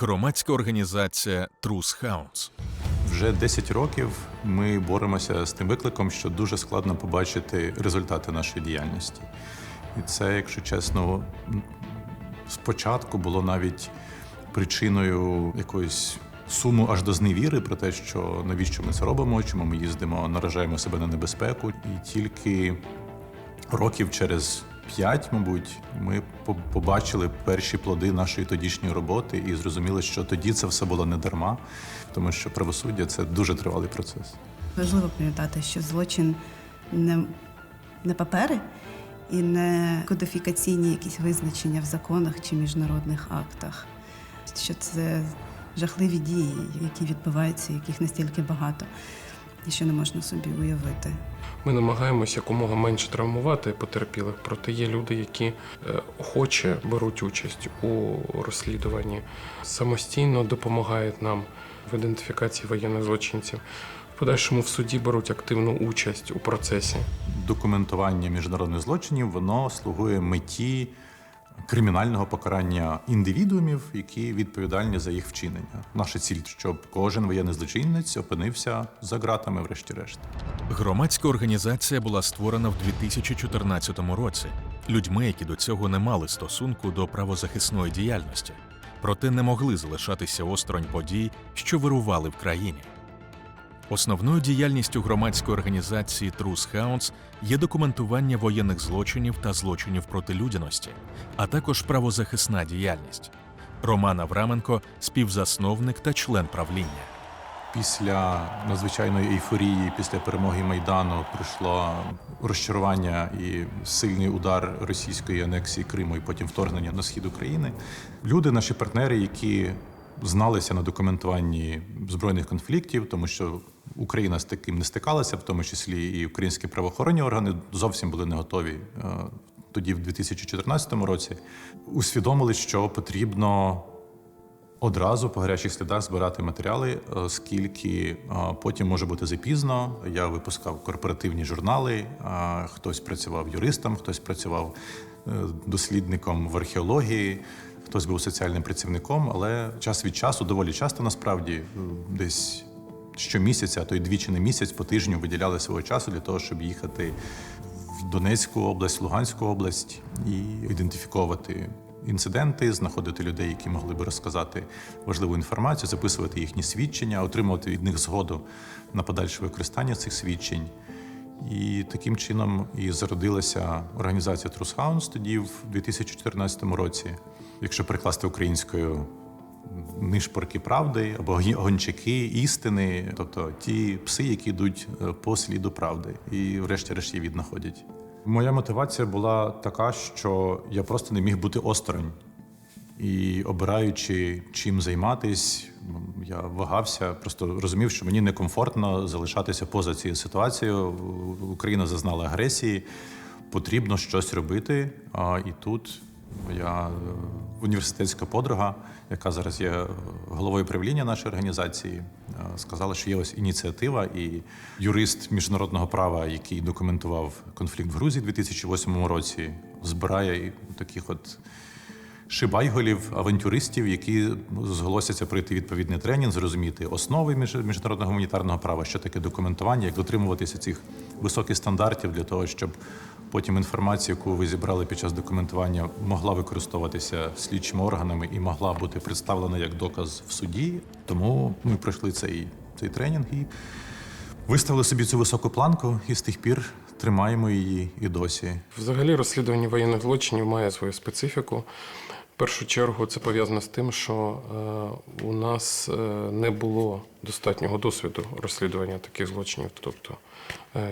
Громадська організація Трус Хаунс. Вже 10 років ми боремося з тим викликом, що дуже складно побачити результати нашої діяльності. І це, якщо чесно, спочатку було навіть причиною якоїсь суму аж до зневіри про те, що навіщо ми це робимо, чому ми їздимо, наражаємо себе на небезпеку. І тільки років через п'ять, мабуть, ми побачили перші плоди нашої тодішньої роботи і зрозуміли, що тоді це все було не дарма, тому що правосуддя це дуже тривалий процес. Важливо пам'ятати, що злочин не, не папери і не кодифікаційні якісь визначення в законах чи міжнародних актах. Що це жахливі дії, які відбуваються, яких настільки багато, і що не можна собі уявити. Ми намагаємося якомога менше травмувати потерпілих, проте є люди, які е, охоче беруть участь у розслідуванні, самостійно допомагають нам в ідентифікації воєнних злочинців. В подальшому в суді беруть активну участь у процесі. Документування міжнародних злочинів воно слугує меті кримінального покарання індивідуумів, які відповідальні за їх вчинення. Наша ціль, щоб кожен воєнний злочинець опинився за ґратами, врешті-решт. Громадська організація була створена в 2014 році людьми, які до цього не мали стосунку до правозахисної діяльності, проте не могли залишатися осторонь подій, що вирували в країні. Основною діяльністю громадської організації Трус Хаунс є документування воєнних злочинів та злочинів проти людяності, а також правозахисна діяльність. Роман Авраменко співзасновник та член правління. Після надзвичайної ейфорії, після перемоги Майдану, прийшло розчарування і сильний удар російської анексії Криму і потім вторгнення на схід України. Люди, наші партнери, які зналися на документуванні збройних конфліктів, тому що Україна з таким не стикалася, в тому числі і українські правоохоронні органи зовсім були не готові е, тоді, в 2014 році, усвідомили, що потрібно одразу по гарячих слідах збирати матеріали, оскільки е, потім може бути запізно. Я випускав корпоративні журнали, хтось працював юристом, хтось працював е, дослідником в археології, хтось був соціальним працівником, але час від часу, доволі часто насправді, е, десь щомісяця, а то й двічі на місяць по тижню виділяли свого часу для того, щоб їхати в Донецьку область, Луганську область і ідентифіковувати інциденти, знаходити людей, які могли би розказати важливу інформацію, записувати їхні свідчення, отримувати від них згоду на подальше використання цих свідчень. І таким чином і зародилася організація Трус Хаунс тоді в 2014 році. Якщо перекласти українською нишпорки правди або гончаки істини, тобто ті пси, які йдуть е, по сліду правди, і врешті-решт її віднаходять. Моя мотивація була така, що я просто не міг бути осторонь. І обираючи чим займатись, я вагався, просто розумів, що мені некомфортно залишатися поза цією ситуацією. Україна зазнала агресії, потрібно щось робити. А і тут моя е, університетська подруга, яка зараз є головою правління нашої організації, е, сказала, що є ось ініціатива, і юрист міжнародного права, який документував конфлікт в Грузії у 2008 році, збирає таких от шибайголів, авантюристів, які зголосяться пройти відповідний тренінг, зрозуміти основи між- міжнародного гуманітарного права, що таке документування, як дотримуватися цих високих стандартів для того, щоб потім інформація, яку ви зібрали під час документування, могла використовуватися слідчими органами і могла бути представлена як доказ в суді. Тому ми пройшли цей, цей тренінг і виставили собі цю високу планку, і з тих пір тримаємо її і досі. Взагалі, розслідування воєнних злочинів має свою специфіку. В першу чергу це пов'язано з тим, що е, у нас е, не було достатнього досвіду розслідування таких злочинів, тобто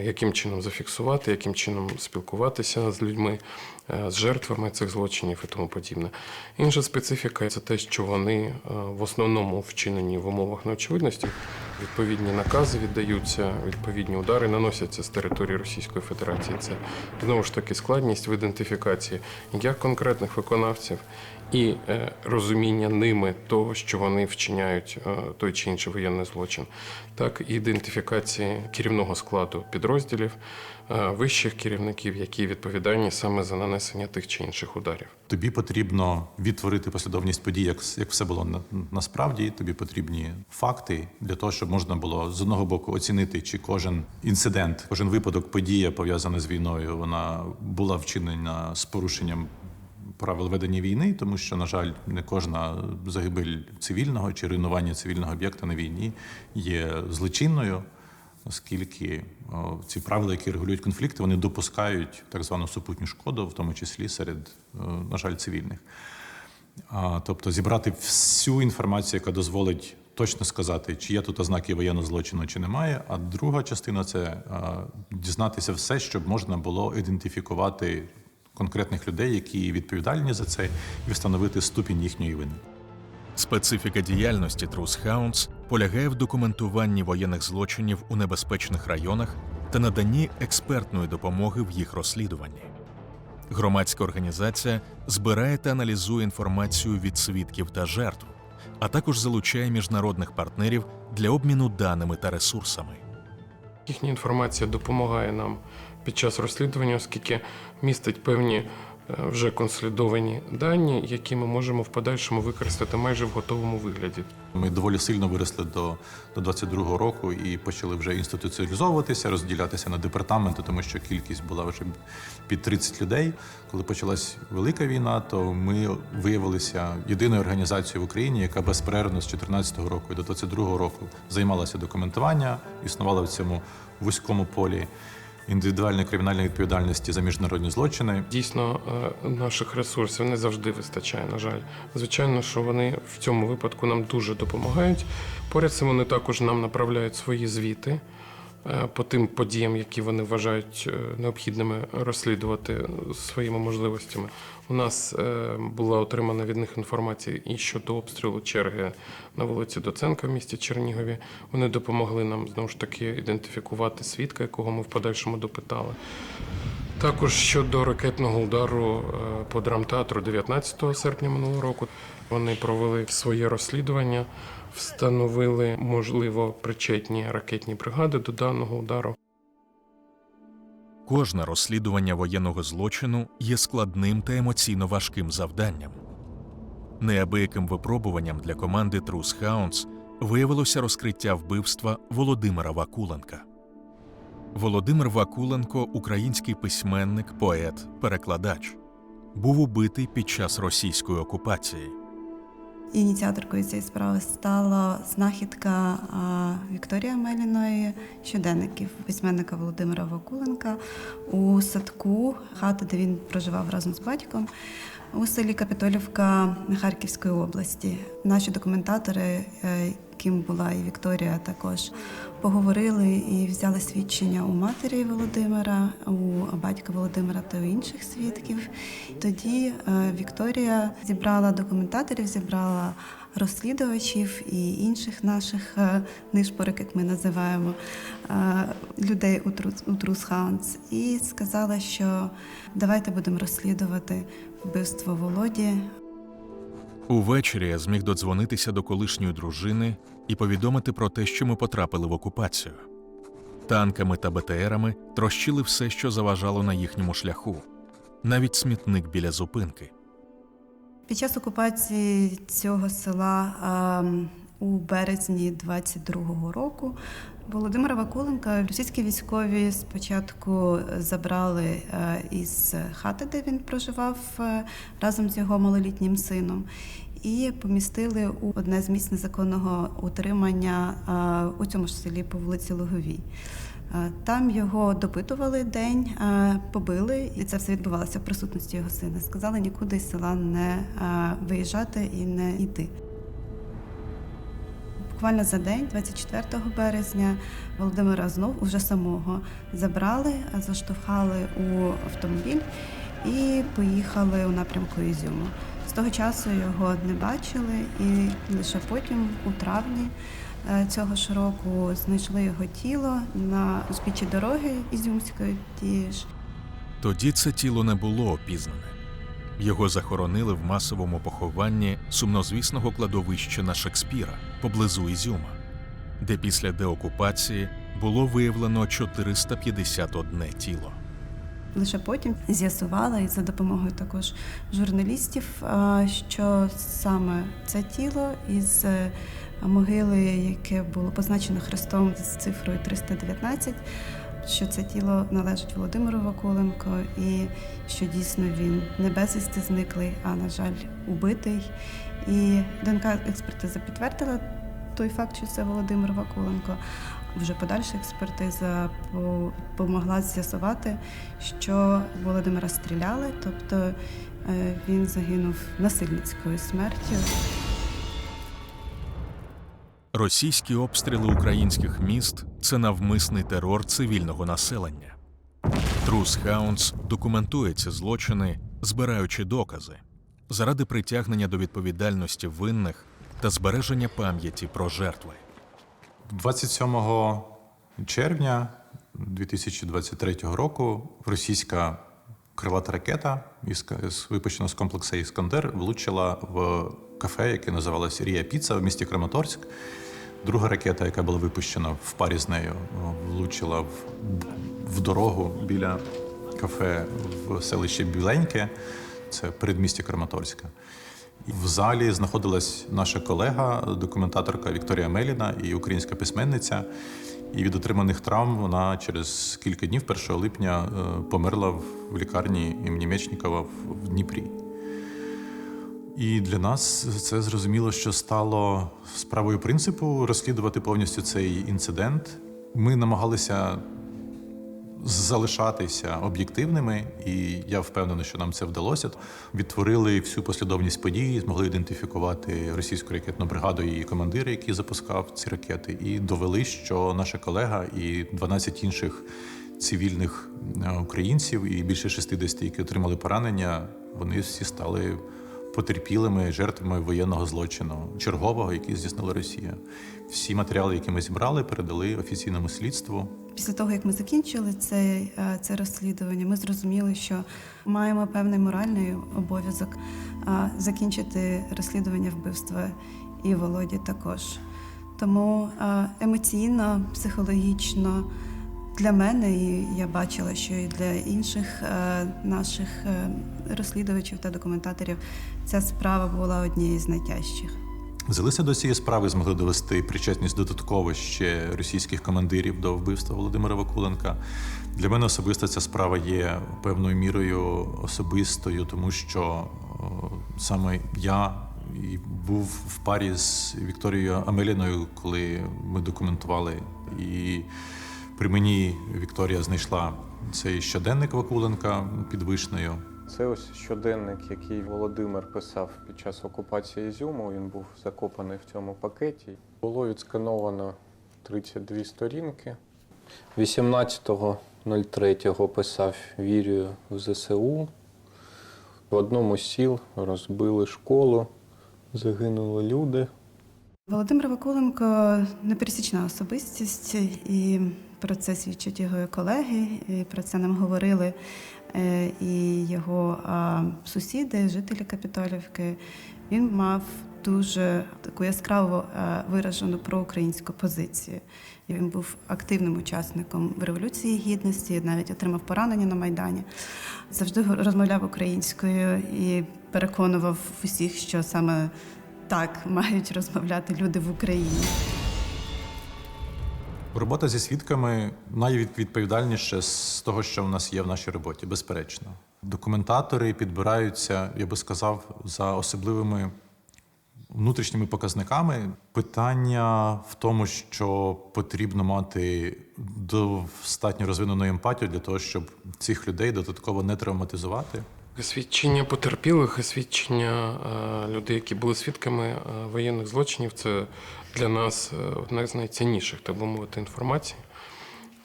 яким чином зафіксувати, яким чином спілкуватися з людьми, е, з жертвами цих злочинів і тому подібне. Інша специфіка це те, що вони е, в основному вчинені в умовах неочевидності. Відповідні накази віддаються, відповідні удари наносяться з території Російської Федерації. Це знову ж таки складність в ідентифікації як конкретних виконавців, і е, розуміння ними того, що вони вчиняють е, той чи інший воєнний злочин, так і ідентифікації керівного складу підрозділів, е, вищих керівників, які відповідальні саме за нанесення тих чи інших ударів. Тобі потрібно відтворити послідовність подій, як, як все було на, насправді. Тобі потрібні факти для того, щоб можна було з одного боку оцінити, чи кожен інцидент, кожен випадок, подія пов'язана з війною, вона була вчинена з порушенням правил ведення війни, тому що, на жаль, не кожна загибель цивільного чи руйнування цивільного об'єкта на війні є злочинною. Оскільки ці правила, які регулюють конфлікти, вони допускають так звану супутню шкоду, в тому числі серед, на жаль, цивільних. Тобто зібрати всю інформацію, яка дозволить точно сказати, чи є тут ознаки воєнного злочину, чи немає. А друга частина це дізнатися все, щоб можна було ідентифікувати конкретних людей, які відповідальні за це, і встановити ступінь їхньої вини. Специфіка діяльності Truth Hounds полягає в документуванні воєнних злочинів у небезпечних районах та наданні експертної допомоги в їх розслідуванні. Громадська організація збирає та аналізує інформацію від свідків та жертв, а також залучає міжнародних партнерів для обміну даними та ресурсами. Їхня інформація допомагає нам під час розслідування, оскільки містить певні вже консолідовані дані, які ми можемо в подальшому використати майже в готовому вигляді. Ми доволі сильно виросли до, до 22-го року і почали вже інституціалізовуватися, розділятися на департаменти, тому що кількість була вже під 30 людей. Коли почалась велика війна, то ми виявилися єдиною організацією в Україні, яка безперервно з 14-го року і до 22-го року займалася документуванням, існувала в цьому вузькому полі індивідуальної кримінальної відповідальності за міжнародні злочини. Дійсно, е, наших ресурсів не завжди вистачає, на жаль. Звичайно, що вони в цьому випадку нам дуже допомагають. Поряд з цим вони також нам направляють свої звіти по тим подіям, які вони вважають е, необхідними розслідувати своїми можливостями. У нас е, була отримана від них інформація і щодо обстрілу черги на вулиці Доценка в місті Чернігові. Вони допомогли нам знову ж таки ідентифікувати свідка, якого ми в подальшому допитали. Також щодо ракетного удару е, по драмтеатру 19 серпня минулого року. Вони провели своє розслідування, встановили, можливо, причетні ракетні бригади до даного удару. Кожне розслідування воєнного злочину є складним та емоційно важким завданням. Неабияким випробуванням для команди Truth Hounds виявилося розкриття вбивства Володимира Вакуленка. Володимир Вакуленко, український письменник, поет, перекладач, був убитий під час російської окупації. Ініціаторкою цієї справи стала знахідка Вікторії Меліної щоденників письменника Володимира Вакуленка у садку хати, де він проживав разом з батьком у селі Капітолівка Харківської області. Наші документатори, яким була і Вікторія, також поговорили і взяли свідчення у матері Володимира, у батька Володимира та у інших свідків. Тоді е, Вікторія зібрала документаторів, зібрала розслідувачів і інших наших е, нишпорок, як ми називаємо, е, людей у Трус- у Трус і сказала, що давайте будемо розслідувати вбивство Володі. Увечері я зміг додзвонитися до колишньої дружини і повідомити про те, що ми потрапили в окупацію. Танками та БТРами трощили все, що заважало на їхньому шляху, навіть смітник біля зупинки. Під час окупації цього села ем, у березні 22-го року Володимира Вакуленка російські військові спочатку забрали е, із хати, де він проживав е, разом з його малолітнім сином, і помістили у одне з місць незаконного утримання е, у цьому ж селі по вулиці Луговій. Е, Там його допитували день, е, побили, і це все відбувалося в присутності його сина. Сказали нікуди з села не е, виїжджати і не йти. Буквально за день, 24 березня, Володимира знов уже самого забрали, заштовхали у автомобіль і поїхали у напрямку Ізюму. З того часу його не бачили, і лише потім, у травні е, цього ж року, знайшли його тіло на узбіччі дороги Ізюмської. Тоді це тіло не було опізнане. Його захоронили в масовому похованні сумнозвісного кладовища на Шекспіра поблизу Ізюма, де після деокупації було виявлено 451 тіло. Лише потім з'ясувала і за допомогою також журналістів, що саме це тіло із е, могили, яке було позначено хрестом з цифрою 319, що це тіло належить Володимиру Вакуленко, і що дійсно він не безвісти зниклий, а на жаль, убитий. І ДНК експертиза підтвердила той факт, що це Володимир Вакуленко. Вже подальша експертиза по- помогла з'ясувати, що Володимира стріляли, тобто е, він загинув насильницькою смертю. Російські обстріли українських міст це навмисний терор цивільного населення. Трус Хаунс документує ці злочини, збираючи докази заради притягнення до відповідальності винних та збереження пам'яті про жертви. 27 червня 2023 року російська крилата ракета, випущена з комплексу Іскандер, влучила в кафе, яке називалося Рія Піца в місті Краматорськ. Друга ракета, яка була випущена в парі з нею, влучила в, в дорогу біля кафе в селищі Біленьке, це передмістя Краматорська. В залі знаходилась наша колега, документаторка Вікторія Меліна і українська письменниця. І від отриманих травм вона через кілька днів, 1 липня, е, померла в лікарні імені Мечнікова в в Дніпрі. І для нас це зрозуміло, що стало справою принципу розслідувати повністю цей інцидент. Ми намагалися залишатися об'єктивними, і я впевнений, що нам це вдалося. Відтворили всю послідовність подій, змогли ідентифікувати російську ракетну бригаду і командира, який запускав ці ракети, і довели, що наша колега і 12 інших цивільних е, українців, і більше 60, які отримали поранення, вони всі стали потерпілими жертвами воєнного злочину чергового, який здійснила Росія. Всі матеріали, які ми зібрали, передали офіційному слідству. Після того, як ми закінчили це, е, це розслідування, ми зрозуміли, що маємо певний моральний обов'язок е, закінчити розслідування вбивства і Володі також. Тому е, емоційно, психологічно для мене, і я бачила, що і для інших е, наших е, розслідувачів та документаторів ця справа була однією з найтяжчих. Взялися до цієї справи, змогли довести причетність додатково ще російських командирів до вбивства Володимира Вакуленка. Для мене особисто ця справа є певною мірою особистою, тому що саме я і був в парі з Вікторією Амеліною, коли ми документували. І при мені Вікторія знайшла цей щоденник Вакуленка під вишнею. Це ось щоденник, який Володимир писав під час окупації Ізюму. Він був закопаний в цьому пакеті. Було відскановано 32 сторінки. 18.03 писав Вірю в ЗСУ. В одному з сіл розбили школу, загинули люди. Володимир Вакуленко непересічна особистість, і про це свідчать його колеги, і про це нам говорили е, і його сусіди, жителі Капітолівки. Він мав дуже таку яскраво е, виражену проукраїнську позицію. Він був активним учасником Революції Гідності, навіть отримав поранення на Майдані. Завжди розмовляв українською і переконував усіх, що саме так мають розмовляти люди в Україні. Робота зі свідками найвідповідальніше з того, що в нас є в нашій роботі, безперечно. Документатори підбираються, я би сказав, за особливими внутрішніми показниками. Питання в тому, що потрібно мати достатньо розвинену емпатію для того, щоб цих людей додатково не травматизувати. Свідчення потерпілих свідчення е, людей, які були свідками е, воєнних злочинів, це для нас е, одна з найцінніших, так би мовити, інформацій,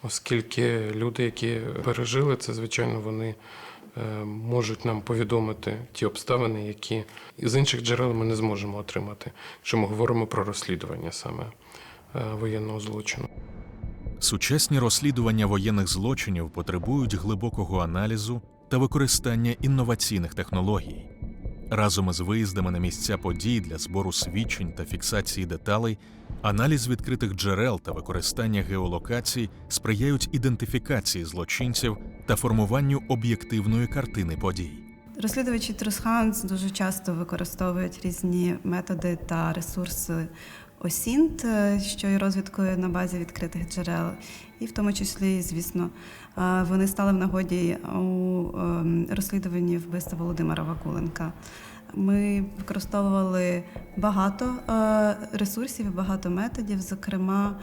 оскільки люди, які пережили це, звичайно, вони можуть нам повідомити ті обставини, які з інших джерел ми не зможемо отримати, якщо ми говоримо про розслідування саме воєнного злочину. Сучасні розслідування воєнних злочинів потребують глибокого аналізу та використання інноваційних технологій. Разом із виїздами на місця подій для збору свідчень та фіксації деталей, аналіз відкритих джерел та використання геолокацій сприяють ідентифікації злочинців та формуванню об'єктивної картини подій. Розслідувачі Трусхаунс дуже часто використовують різні методи та ресурси ОСІНТ, е, що є розвідкою на базі відкритих джерел, і в тому числі, звісно, вони стали в нагоді у ем, розслідуванні вбивства Володимира Вакуленка. Ми використовували багато е, ресурсів і багато методів, зокрема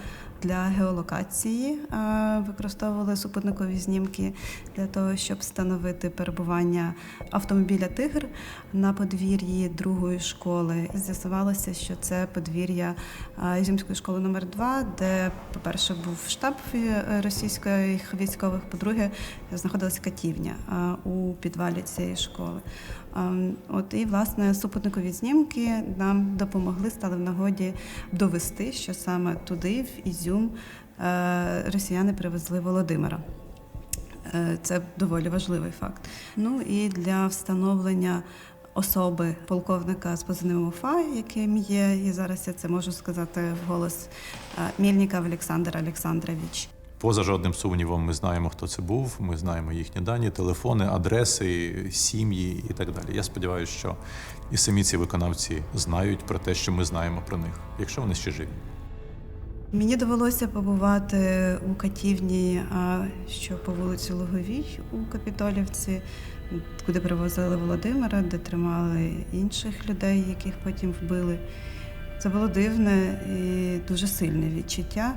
для геолокації. Е, Використовували супутникові знімки для того, щоб встановити перебування автомобіля Тигр на подвір'ї другої школи. З'ясувалося, що це подвір'я е, Ізюмської школи номер 2 де, по-перше, був штаб російських військових, по-друге, знаходилася катівня е, у підвалі цієї школи. Ем, От і власне супутникові знімки нам допомогли, стали в нагоді довести, що саме туди, в Ізюм, е, росіяни привезли Володимира. Е, Це доволі важливий факт. Ну і для встановлення особи полковника з позивним УФА, яким є, і зараз я це можу сказати вголос е, Мільніков Олександр Олександрович. Поза жодним сумнівом, ми знаємо, хто це був. Ми знаємо їхні дані, телефони, адреси, сім'ї і так далі. Я сподіваюся, що і самі ці виконавці знають про те, що ми знаємо про них, якщо вони ще живі. Мені довелося побувати у катівні, а, що по вулиці Луговій у Капітолівці, куди привозили Володимира, де тримали інших людей, яких потім вбили. Це було дивне і дуже сильне відчуття.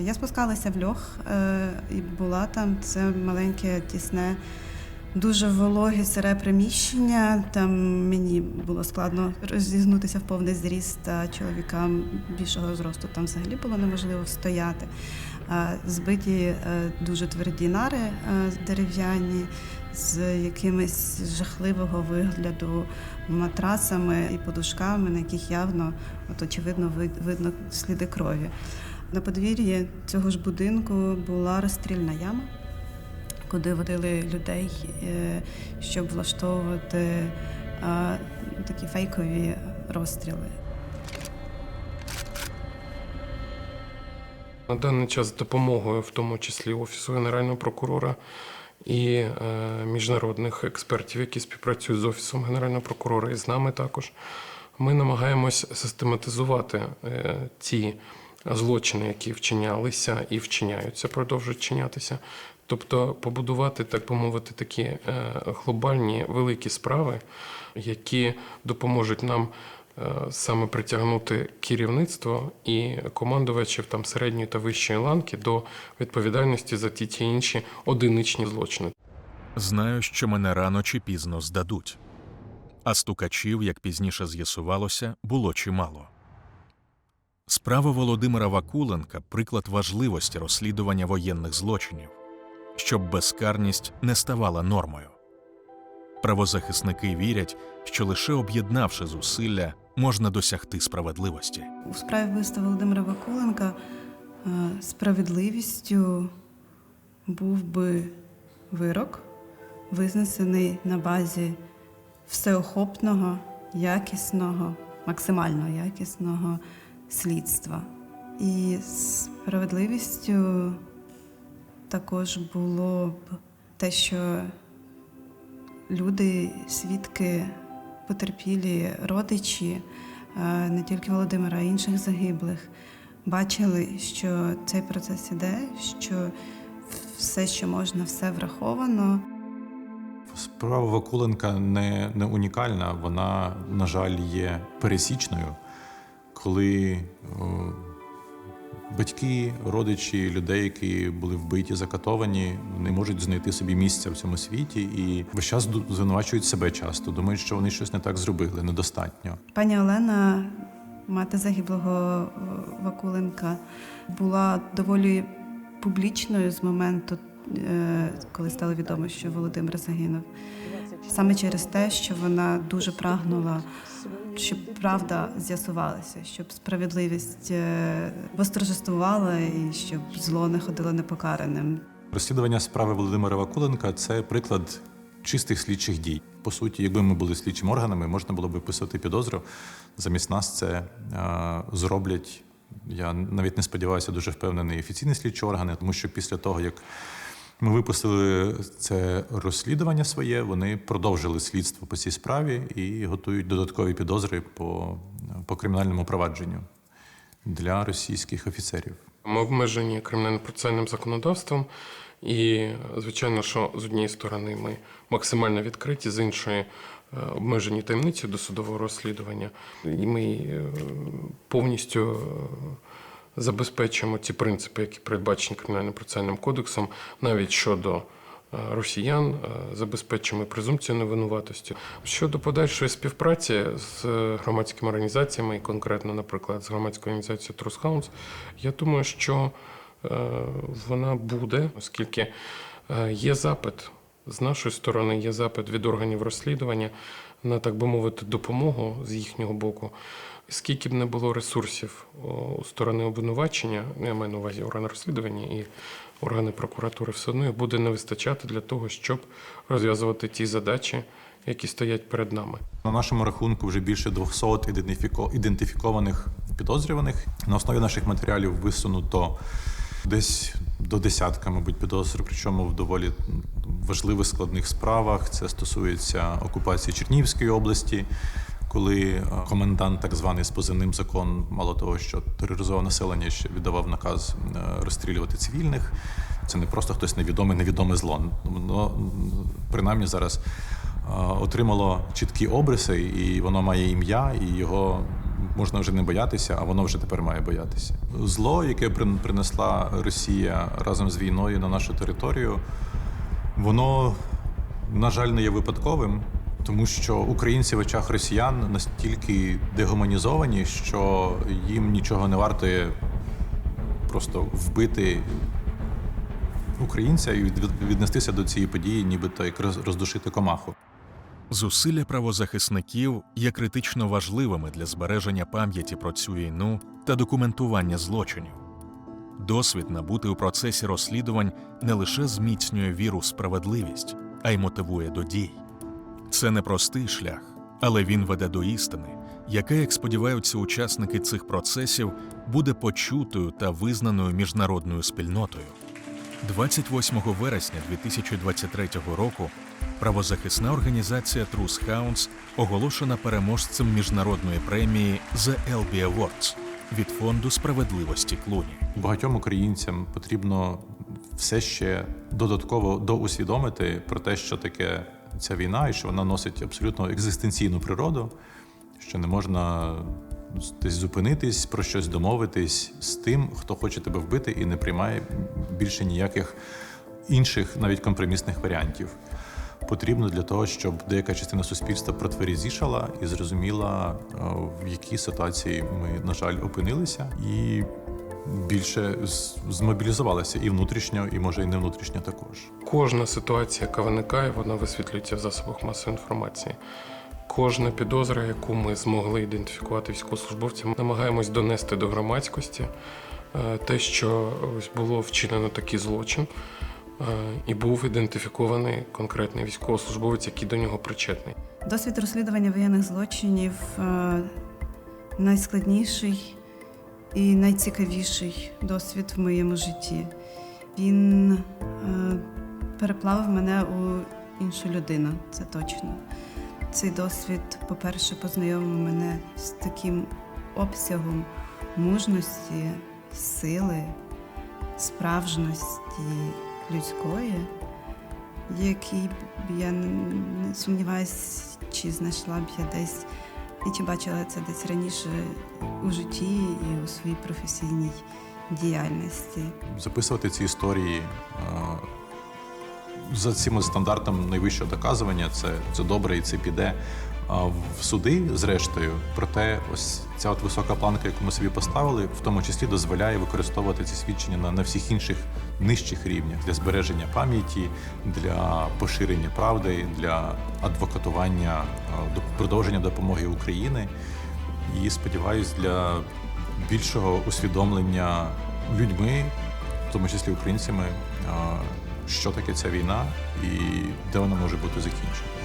Я спускалася в льох е, і була там. Це маленьке, тісне, дуже вологе сире приміщення. Там мені було складно розігнутися в повний зріст, а чоловікам більшого зросту там взагалі було неможливо стояти. Збиті е, дуже тверді нари е, дерев'яні з якимись жахливого вигляду матрасами і подушками, на яких явно, от очевидно, вид- видно сліди крові. На подвір'ї цього ж будинку була розстрільна яма, куди водили людей, е, щоб влаштовувати такі фейкові розстріли. На даний час допомогою, в тому числі Офісу Генерального прокурора і е, міжнародних експертів, які співпрацюють з Офісом Генерального прокурора і з нами також, ми намагаємось систематизувати е, ті злочини, які вчинялися і вчиняються, продовжують вчинятися. Тобто побудувати, так би мовити, такі е, глобальні великі справи, які допоможуть нам е, саме притягнути керівництво і командувачів там середньої та вищої ланки до відповідальності за ті ті інші одиничні злочини. Знаю, що мене рано чи пізно здадуть. А стукачів, як пізніше з'ясувалося, було чимало. Справа Володимира Вакуленка приклад важливості розслідування воєнних злочинів, щоб безкарність не ставала нормою. Правозахисники вірять, що лише об'єднавши зусилля, можна досягти справедливості. У справі вбивства Володимира Вакуленка е, справедливістю був би вирок, визнесений на базі всеохопного, якісного, максимально якісного слідства. І справедливістю також було б те, що люди, свідки, потерпілі, родичі е, не тільки Володимира, а й інших загиблих, бачили, що цей процес іде, що все, що можна, все враховано. Справа Вакуленка не, не унікальна, вона, на жаль, є пересічною, коли батьки, родичі людей, які були вбиті, закатовані, не можуть знайти собі місця в цьому світі і весь час звинувачують себе часто, думають, що вони щось не так зробили, недостатньо. Пані Олена, мати загиблого е, Вакуленка, була доволі публічною з моменту, е, коли стало відомо, що Володимир загинув. Саме через те, що вона дуже прагнула, щоб правда з'ясувалася, щоб справедливість е, восторжествувала і щоб зло не ходило непокараним. Розслідування справи Володимира Вакуленка це приклад чистих слідчих дій. По суті, якби ми були слідчими органами, можна було б виписувати підозру. Замість нас це е, зроблять. Я навіть не сподіваюся, дуже впевнений офіційні слідчі органи, тому що після того, як ми випустили це розслідування своє, вони продовжили слідство по цій справі і готують додаткові підозри по, по кримінальному провадженню для російських офіцерів. Ми обмежені кримінально-процесуальним законодавством, і звичайно, що з однієї сторони ми максимально відкриті, з іншої е, обмежені таємницею досудового розслідування, і ми е, повністю забезпечуємо ті принципи, які передбачені кримінально-процесуальним кодексом, навіть щодо. е, Росіян е, забезпечуємо презумпцію невинуватості щодо подальшої співпраці з громадськими організаціями, і конкретно, наприклад, з громадською організацією Hounds, я думаю, що е, вона буде, оскільки є запит з нашої сторони, є запит від органів розслідування на так би мовити допомогу з їхнього боку. Скільки б не було ресурсів у сторони обвинувачення, я маю на увазі органи розслідування і органи прокуратури, все одно буде не вистачати для того, щоб розв'язувати ті задачі, які стоять перед нами. На нашому рахунку вже більше 200 ідентифікованих підозрюваних. На основі наших матеріалів висунуто десь до десятка, мабуть, підозр, причому в доволі важливих складних справах. Це стосується окупації Чернігівської області, коли е, комендант, так званий з позивним закон, мало того, що тероризував населення, ще віддавав наказ е, розстрілювати цивільних. Це не просто хтось невідомий, невідоме зло. Воно принаймні зараз е, отримало чіткі обриси, і воно має ім'я, і його можна вже не боятися, а воно вже тепер має боятися. Зло, яке принесла Росія разом з війною на нашу територію, воно, на жаль, не є випадковим, тому що українці в очах росіян настільки дегуманізовані, що їм нічого не вартує просто вбити українця і від- віднестися до цієї події, нібито як роз- роздушити комаху. Зусилля правозахисників є критично важливими для збереження пам'яті про цю війну та документування злочинів. Досвід набутий у процесі розслідувань не лише зміцнює віру в справедливість, а й мотивує до дій. Це непростий шлях, але він веде до істини, яка, як сподіваються учасники цих процесів, буде почутою та визнаною міжнародною спільнотою. 28 вересня 2023 року правозахисна організація Truth Hounds оголошена переможцем міжнародної премії The LB Awards від фонду справедливості Клуні. Багатьом українцям потрібно все ще додатково доусвідомити про те, що таке ця війна, і що вона носить абсолютно екзистенційну природу, що не можна десь зупинитись, про щось домовитись з тим, хто хоче тебе вбити і не приймає більше ніяких інших, навіть компромісних варіантів. Потрібно для того, щоб деяка частина суспільства протверезішала і зрозуміла, е, в якій ситуації ми, на жаль, опинилися, і більше з- змобілізувалася і внутрішньо, і може і не внутрішньо також. Кожна ситуація, яка виникає, вона висвітлюється в засобах масової інформації. Кожна підозра, яку ми змогли ідентифікувати військовослужбовцям, намагаємось донести до громадськості е, те, що ось було вчинено такий злочин, е, і був ідентифікований конкретний військовослужбовець, який до нього причетний. Досвід розслідування воєнних злочинів е, найскладніший і найцікавіший досвід в моєму житті. Він е, переплавив мене у іншу людину, це точно. Цей досвід, по-перше, познайомив мене з таким обсягом мужності, сили, справжності людської, який я не сумніваюсь, чи знайшла б я десь і чи бачила це десь раніше у житті і у своїй професійній діяльності. записувати ці історії е, за цими стандартами найвищого доказування. Це, це добре і це піде. В суди, зрештою, проте ось ця от висока планка, яку ми собі поставили, в тому числі дозволяє використовувати ці свідчення на, на всіх інших нижчих рівнях для збереження пам'яті, для поширення правди, для адвокатування, е, до продовження допомоги України. І сподіваюсь, для більшого усвідомлення людьми, в тому числі українцями, е, що таке ця війна і де вона може бути закінчена.